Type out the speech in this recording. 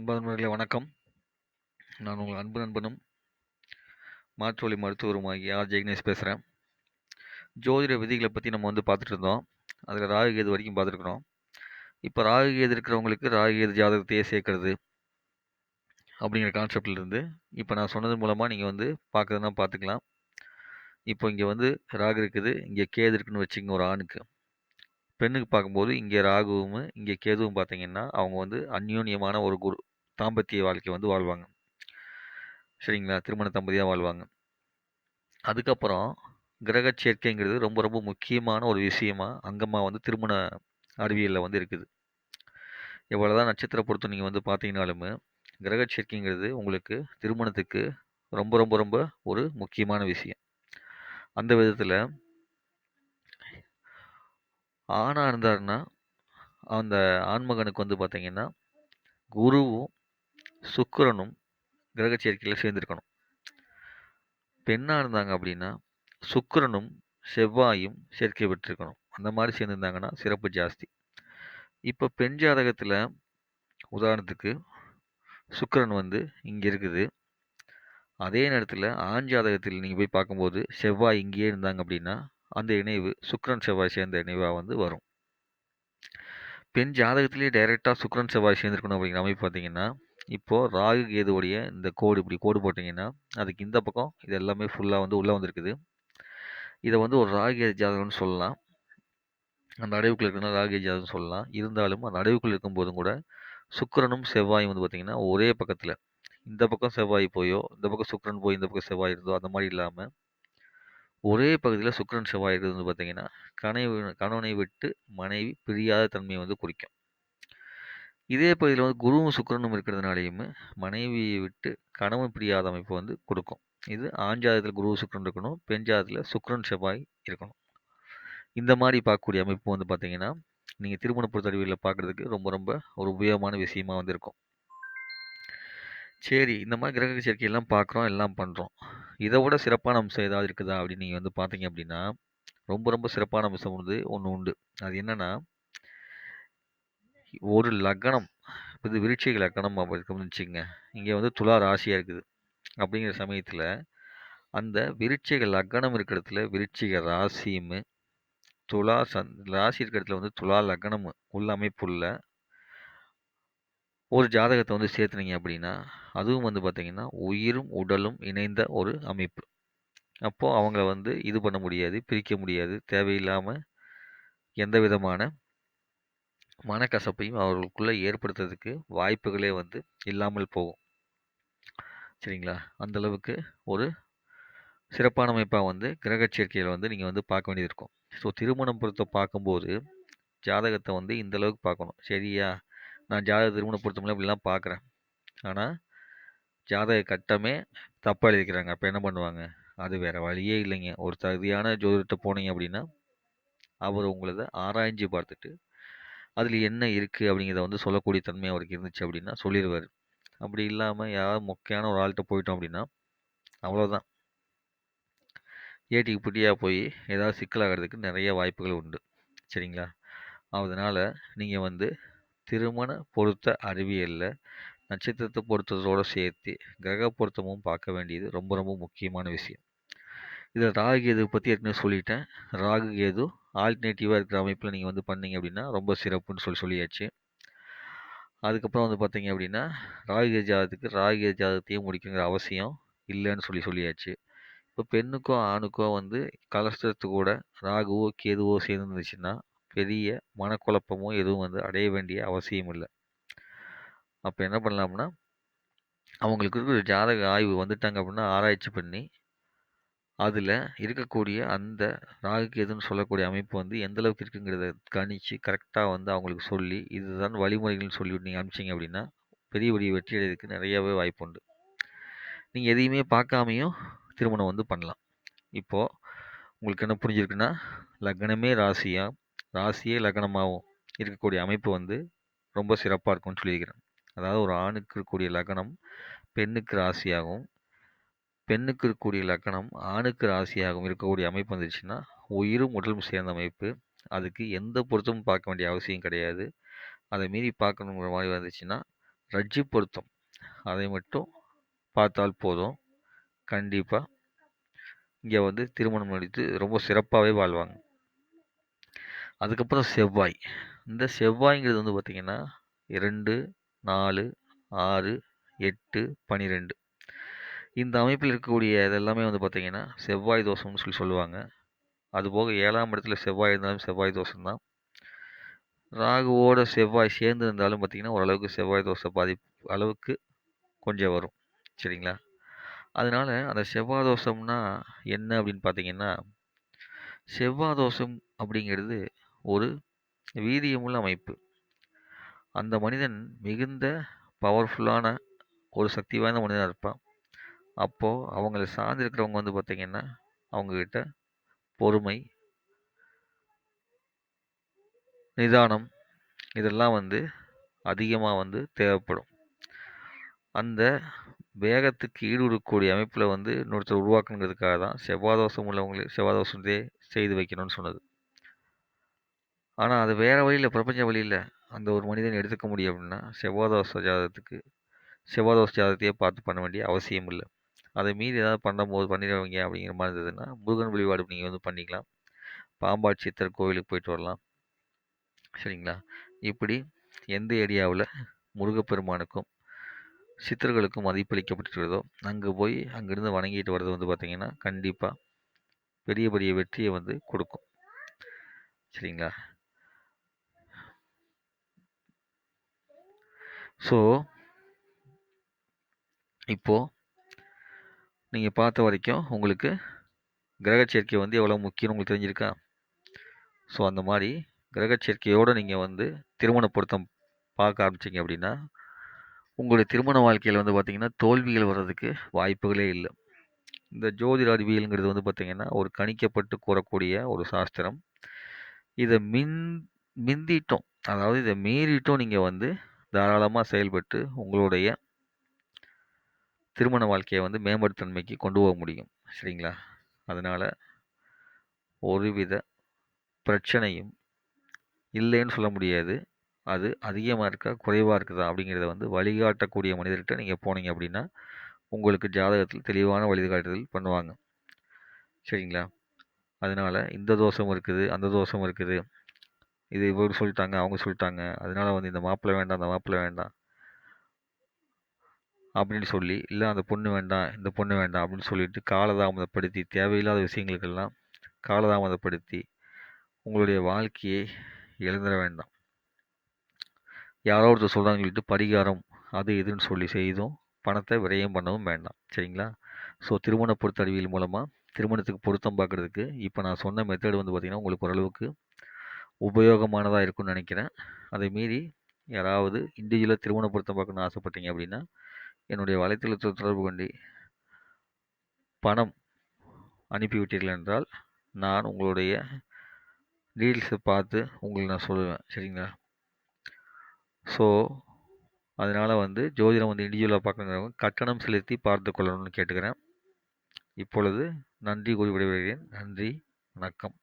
அன்பு நண்பர்களே வணக்கம். நான் உங்கள் அன்பு நண்பனும் மாற்றுவழி மருத்துவருமாகி ஆர். ஜெகனேஷ் பேசுகிறேன் ஜோதிட விதிகளை பற்றி நம்ம வந்து பார்த்துட்டு இருந்தோம். அதில் ராகு கேது வரைக்கும் பார்த்துருக்குறோம். இப்போ ராகு கேது இருக்கிறவங்களுக்கு ராகு கேது ஜாதகத்தையே சேர்க்கறது அப்படிங்கிற கான்செப்டில் இருந்து இப்போ நான் சொன்னது மூலமாக நீங்கள் வந்து பார்க்குறதுனா பார்த்துக்கலாம். இப்போ இங்கே வந்து ராகு இருக்குது இங்கே கேது இருக்குன்னு வச்சுங்க ஒரு ஆணுக்கு. பெண்ணுக்கு பார்க்கும்போது இங்கே ராகுவும் இங்கே கேதுவும் பார்த்தீங்கன்னா அவங்க வந்து அந்யோன்யமான ஒரு குரு தாம்பத்திய வாழ்க்கை வந்து வாழ்வாங்க. சரிங்களா? திருமண தம்பதியாக வாழ்வாங்க. அதுக்கப்புறம் கிரக சேர்க்கைங்கிறது ரொம்ப ரொம்ப முக்கியமான ஒரு விஷயமா அங்கமாக வந்து திருமண அறிவியலில் வந்து இருக்குது. எவ்வளோ தான் நட்சத்திர பொறுத்து நீங்கள் வந்து பார்த்தீங்கனாலுமே கிரக சேர்க்கைங்கிறது உங்களுக்கு திருமணத்துக்கு ரொம்ப ரொம்ப ரொம்ப ஒரு முக்கியமான விஷயம். அந்த விதத்தில் ஆணாக இருந்தாருன்னா அந்த ஆண்மகனுக்கு வந்து பார்த்திங்கன்னா குருவும் சுக்கிரனும் கிரக சேர்க்கையில் சேர்ந்துருக்கணும். பெண்ணாக இருந்தாங்க அப்படின்னா சுக்கிரனும் செவ்வாயும் சேர்க்கை பெற்றிருக்கணும். அந்த மாதிரி சேர்ந்துருந்தாங்கன்னா சிறப்பு ஜாஸ்தி. இப்போ பெண் ஜாதகத்தில் உதாரணத்துக்கு சுக்கிரன் வந்து இங்கே இருக்குது. அதே நேரத்தில் ஆண் ஜாதகத்தில் நீங்கள் போய் பார்க்கும்போது செவ்வாய் இங்கேயே இருந்தாங்க அப்படின்னா அந்த இணைவு சுக்கரன் செவ்வாய் சேர்ந்த இணைவாக வந்து வரும். பெண் ஜாதகத்திலேயே டைரெக்டாக சுக்கிரன் செவ்வாய் சேர்ந்துருக்கணும் அப்படிங்கிற அமைப்பு பார்த்தீங்கன்னா இப்போது ராகு கேதுவுடைய இந்த கோடு இப்படி கோடு போட்டிங்கன்னா அதுக்கு இந்த பக்கம் இது எல்லாமே ஃபுல்லாக வந்து உள்ளே வந்திருக்குது. இதை வந்து ஒரு ராகு கேது ஜாதகம்னு சொல்லலாம். அந்த அடைவுக்குள்ள இருக்குன்னா ராகு கேது ஜாதகம் சொல்லலாம். இருந்தாலும் அந்த அடைவுக்குள்ள இருக்கும்போதும் கூட சுக்கரனும் செவ்வாயும் வந்து பார்த்திங்கன்னா ஒரே பக்கத்தில். இந்த பக்கம் செவ்வாய் போயோ இந்த பக்கம் சுக்கரன் போய் இந்த பக்கம் செவ்வாய் இருந்தோ அந்த மாதிரி இல்லாமல் ஒரே பகுதியில் சுக்கரன் செவ்வாய் இருக்கிறது வந்து பார்த்திங்கன்னா கனவு கணவனை விட்டு மனைவி பிரியாத தன்மையை வந்து குறிக்கும். இதே பகுதியில் வந்து குருவும் சுக்கிரனும் இருக்கிறதுனாலையுமே மனைவியை விட்டு கணவன் பிரியாத அமைப்பு வந்து கொடுக்கும். இது ஆண் ஜாதகத்தில் குரு சுக்கிரன் இருக்கணும் பெண் ஜாதகத்தில் சுக்கிரன் செவ்வாய் இருக்கணும். இந்த மாதிரி பார்க்கக்கூடிய அமைப்பு வந்து பார்த்தீங்கன்னா நீங்கள் திருமண பொறுத்தறிவியலில் பார்க்குறதுக்கு ரொம்ப ரொம்ப ஒரு உபயோகமான விஷயமா வந்து இருக்கும். சரி இந்த மாதிரி கிரக சேர்க்கையெல்லாம் பார்க்குறோம் எல்லாம் பண்ணுறோம் இதை விட சிறப்பான அம்சம் ஏதாவது இருக்குதா அப்படின்னு நீங்கள் வந்து பார்த்தீங்க அப்படின்னா ரொம்ப ரொம்ப சிறப்பான அம்சம் வந்து ஒன்று உண்டு. அது என்னென்னா ஒரு லக்னம் இது விருட்சிக லக்னம் அப்படி வச்சுக்கோங்க. இங்கே வந்து துலா ராசியாக இருக்குது. அப்படிங்கிற சமயத்தில் அந்த விருட்சிக லக்னம் இருக்கிற இடத்துல விருட்சிக ராசியும் துலா சந் ராசி இருக்கிற இடத்துல வந்து துலா லக்னம் உள்ள அமைப்புள்ள ஒரு ஜாதகத்தை வந்து சேர்த்துனீங்க அப்படின்னா அதுவும் வந்து பார்த்திங்கன்னா உயிரும் உடலும் இணைந்த ஒரு அமைப்பு. அப்போது அவங்கள வந்து இது பண்ண முடியாது பிரிக்க முடியாது தேவையில்லாமல் எந்த விதமான மனக்கசப்பையும் அவர்களுக்குள்ளே ஏற்படுத்துறதுக்கு வாய்ப்புகளே வந்து இல்லாமல் போகும். சரிங்களா? அந்தளவுக்கு ஒரு சிறப்பான அமைப்பாக வந்து கிரகச்சேர்க்கையில் வந்து நீங்கள் வந்து பார்க்க வேண்டியது இருக்கும். ஸோ திருமணம் பொறுத்த பார்க்கும்போது ஜாதகத்தை வந்து இந்த அளவுக்கு பார்க்கணும். சரியா? நான் ஜாதக திருமண பொருத்தமில்ல இப்படிலாம் பார்க்குறேன். ஆனால் ஜாதக கட்டமே தப்பாக எழுதிக்கிறாங்க. அப்போ என்ன பண்ணுவாங்க? அது வேறு வழியே இல்லைங்க. ஒரு தகுதியான ஜோதிடத்தை போனீங்க அப்படின்னா அவர் உங்களதை ஆராய்ஞ்சு பார்த்துட்டு அதில் என்ன இருக்குது அப்படிங்கிறத வந்து சொல்லக்கூடிய தன்மை அவருக்கு இருந்துச்சு அப்படின்னா சொல்லிடுவார் அப்படி இல்லாமல் யாராவது மொக்கையான ஒரு ஆள்கிட்ட போயிட்டோம் அப்படின்னா அவ்வளோதான் ஏட்டிக்கு புட்டியாக போய் ஏதாவது சிக்கலாகிறதுக்கு நிறைய வாய்ப்புகள் உண்டு. சரிங்களா? அதனால் நீங்கள் வந்து திருமண பொருத்த அறிவியலில் நட்சத்திரத்தை பொருத்தத்தோடு சேர்த்து கிரக பொருத்தமும் பார்க்க வேண்டியது ரொம்ப ரொம்ப முக்கியமான விஷயம். இதில் ராகு கேது பற்றி ஏற்கனவே சொல்லிட்டேன். ராகு கேது ஆல்டர்னேட்டிவாக இருக்கிற அமைப்பில் நீங்கள் வந்து பண்ணீங்க அப்படின்னா ரொம்ப சிறப்புன்னு சொல்லி சொல்லியாச்சு. அதுக்கப்புறம் வந்து பார்த்தீங்க அப்படின்னா ராகு ஜாதகத்துக்கு ராகு ஜாதகத்தையும் முடிக்கணுங்கிற அவசியம் இல்லைன்னு சொல்லி சொல்லியாச்சு. இப்போ பெண்ணுக்கோ ஆணுக்கோ வந்து கலஸ்டரத்து கூட ராகுவோ கேதுவோ சேர்ந்துருந்துச்சுன்னா பெரிய மனக்குழப்பமோ எதுவும் வந்து அடைய வேண்டிய அவசியம் இல்லை. அப்போ என்ன பண்ணலாம்னா அவங்களுக்கு ஒரு ஜாதக ஆய்வு வந்துட்டாங்க அப்படின்னா ஆராய்ச்சி பண்ணி அதில் இருக்கக்கூடிய அந்த ராகு கேதுன்னு சொல்லக்கூடிய அமைப்பு வந்து எந்த அளவுக்கு இருக்குங்கிறத கணிச்சு கரெக்டாக வந்து அவங்களுக்கு சொல்லி இதுதான் வழிமுறைகள்னு சொல்லி நீங்கள் அனுப்பிச்சிங்க அப்படின்னா பெரிய பெரிய வெற்றி அடைறதுக்கு நிறையாவே வாய்ப்பு உண்டு. நீங்கள் எதையுமே பார்க்காமையும் திருமணம் வந்து பண்ணலாம். இப்போது உங்களுக்கு என்ன புரிஞ்சிருக்குன்னா லக்னமே ராசியாக ராசியே லக்னமாகவும் இருக்கக்கூடிய அமைப்பு வந்து ரொம்ப சிறப்பாக இருக்கும்னு சொல்லியிருக்கிறேன். அதாவது ஒரு ஆணுக்கு இருக்கக்கூடிய லக்னம் பெண்ணுக்கு ராசியாகவும் பெண்ணுக்கு இருக்கக்கூடிய லக்கணம் ஆணுக்கு ராசியாகவும் இருக்கக்கூடிய அமைப்பு வந்துச்சுன்னா உயிரும் உடலும் சேர்ந்த அமைப்பு. அதுக்கு எந்த பொருத்தமும் பார்க்க வேண்டிய அவசியம் கிடையாது. அதை மீறி பார்க்கணுங்கிற மாதிரி வந்துச்சுன்னா ரஜ்ஜி பொருத்தம். அதை மட்டும் பார்த்தால் போதும். கண்டிப்பாக இங்கே வந்து திருமணம் நடித்து ரொம்ப சிறப்பாகவே வாழ்வாங்க. அதுக்கப்புறம் செவ்வாய். இந்த செவ்வாய்ங்கிறது வந்து பார்த்திங்கன்னா இரண்டு நாலு ஆறு எட்டு பனிரெண்டு. இந்த அமைப்பில் இருக்கக்கூடிய இதெல்லாமே வந்து பார்த்திங்கன்னா செவ்வாய் தோஷம்னு சொல்லி சொல்லுவாங்க. அதுபோக ஏழாம் இடத்துல செவ்வாய் இருந்தாலும் செவ்வாய் தோஷம் தான் ராகுவோட செவ்வாய் சேர்ந்து இருந்தாலும் பார்த்திங்கன்னா ஓரளவுக்கு செவ்வாய் தோசை பாதிப்பு அளவுக்கு கொஞ்சம் வரும். சரிங்களா? அதனால் அந்த செவ்வாய் தோஷம்னா என்ன அப்படின்னு பார்த்தீங்கன்னா செவ்வாய் தோஷம் அப்படிங்கிறது ஒரு வீரியமுள்ள அமைப்பு. அந்த மனிதன் மிகுந்த பவர்ஃபுல்லான ஒரு சக்தி வாய்ந்த மனிதனாக இருப்பான். அப்போது அவங்கள சார்ந்திருக்கிறவங்க வந்து பார்த்திங்கன்னா அவங்கக்கிட்ட பொறுமை நிதானம் இதெல்லாம் வந்து அதிகமாக வந்து தேவைப்படும். அந்த வேகத்துக்கு ஈடுகூடக்கூடிய அமைப்பில் வந்து இன்னொருத்தர் உருவாக்கணுங்கிறதுக்காக தான் செவ்வாதோஷம் உள்ளவங்களே செவ்வாதோஷத்தே செய்து வைக்கணும்னு சொன்னது. ஆனால் அது வேறு வழியில் பிரபஞ்ச வழியில் அந்த ஒரு மனிதன் எடுத்துக்க முடியும் அப்படின்னா செவ்வாதோஷ ஜாதகத்துக்கு செவ்வாதோஷ ஜாதகத்தையே பார்த்து பண்ண வேண்டிய அவசியம் இல்லை அதை மீறி ஏதாவது பண்ணும்போது பண்ணிடுவீங்க அப்படிங்கிற மாதிரி இருந்ததுன்னா முருகன் வழிபாடு நீங்கள் வந்து பண்ணிக்கலாம். பாம்பாட்சி சித்தர் கோவிலுக்கு போயிட்டு வரலாம். சரிங்களா? இப்படி எந்த ஏரியாவில் முருகப்பெருமானுக்கும் சித்தர்களுக்கும் மதிப்பளிக்கப்பட்டிருக்கிறதோ அங்கே போய் அங்கேருந்து வணங்கிட்டு வர்றது வந்து பார்த்திங்கன்னா கண்டிப்பாக பெரிய பெரிய வெற்றியை வந்து கொடுக்கும். சரிங்களா? ஸோ இப்போது நீங்கள் பார்த்த வரைக்கும் உங்களுக்கு கிரக சேர்க்கை வந்து எவ்வளோ முக்கியம்னு உங்களுக்கு தெரிஞ்சிருக்கா? ஸோ அந்த மாதிரி கிரக சேர்க்கையோடு நீங்கள் வந்து திருமண பொருத்தம் பார்க்க ஆரம்பிச்சிங்க அப்படின்னா உங்களுடைய திருமண வாழ்க்கையில் வந்து பார்த்திங்கன்னா தோல்விகள் வர்றதுக்கு வாய்ப்புகளே இல்லை. இந்த ஜோதிட அறிவியலுங்கிறது வந்து பார்த்திங்கன்னா ஒரு கணிக்கப்பட்டு கூறக்கூடிய ஒரு சாஸ்திரம். இதை மின் மிந்திட்டோம் அதாவது இதை மீறிட்டும் நீங்கள் வந்து தாராளமாக செயல்பட்டு உங்களுடைய திருமண வாழ்க்கையை வந்து மேம்படுத்தன்மைக்கு கொண்டு போக முடியும். சரிங்களா? அதனால் ஒருவித பிரச்சனையும் இல்லைன்னு சொல்ல முடியாது. அது அதிகமாக இருக்கா குறைவாக இருக்குதா அப்படிங்கிறத வந்து வழிகாட்டக்கூடிய மனிதர்கிட்ட நீங்கள் போனீங்க அப்படின்னா உங்களுக்கு ஜாதகத்தில் தெளிவான வழிகாட்டுதல் பண்ணுவாங்க. சரிங்களா? அதனால் இந்த தோஷம் இருக்குது அந்த தோஷம் இருக்குது. இது இவர் சொல்லிட்டாங்க அவங்க சொல்லிட்டாங்க. அதனால வந்து இந்த மாப்பிள்ளை வேண்டாம் அந்த மாப்பிள்ளை வேண்டாம். அப்படின்னு சொல்லி இல்லை அந்த பொண்ணு வேண்டாம் இந்த பொண்ணு வேண்டாம் அப்படின்னு சொல்லிட்டு காலதாமதப்படுத்தி தேவையில்லாத விஷயங்களுக்கெல்லாம் காலதாமதப்படுத்தி உங்களுடைய வாழ்க்கையை இழந்துட வேண்டாம். யாரோ ஒருத்தர் சொல்கிறாங்கன்னு சொல்லிட்டு பரிகாரம் அது இதுன்னு சொல்லி செய்தும் பணத்தை விரயம் பண்ணவும் வேண்டாம். சரிங்களா? ஸோ திருமண பொருத்த அறிவியல் மூலமாக திருமணத்துக்கு பொருத்தம் பார்க்குறதுக்கு இப்போ நான் சொன்ன மெத்தட் வந்து பார்த்திங்கன்னா உங்களுக்கு ஓரளவுக்கு உபயோகமானதாக இருக்கும்னு நினைக்கிறேன். அதை மீறி யாராவது இண்டிவிஜுவலாக திருமண பொருத்தம் பார்க்கணுன்னு ஆசைப்பட்டீங்க அப்படின்னா என்னுடைய வலைத்தளத்தில் தொடர்பு கொண்டு பணம் அனுப்பிவிட்டீர்கள் என்றால் நான் உங்களுடைய டீல்ஸை பார்த்து உங்களுக்கு நான் சொல்லுவேன். சரிங்களா? ஸோ அதனால் வந்து ஜோதிடம் வந்து இண்டிவிஜுவலாக பார்க்கணுங்கிறவங்க கட்டணம் செலுத்தி பார்த்து கொள்ளணும்னு கேட்டுக்கிறேன். இப்பொழுது நன்றி கூறி விடைபெறுகிறேன். நன்றி வணக்கம்.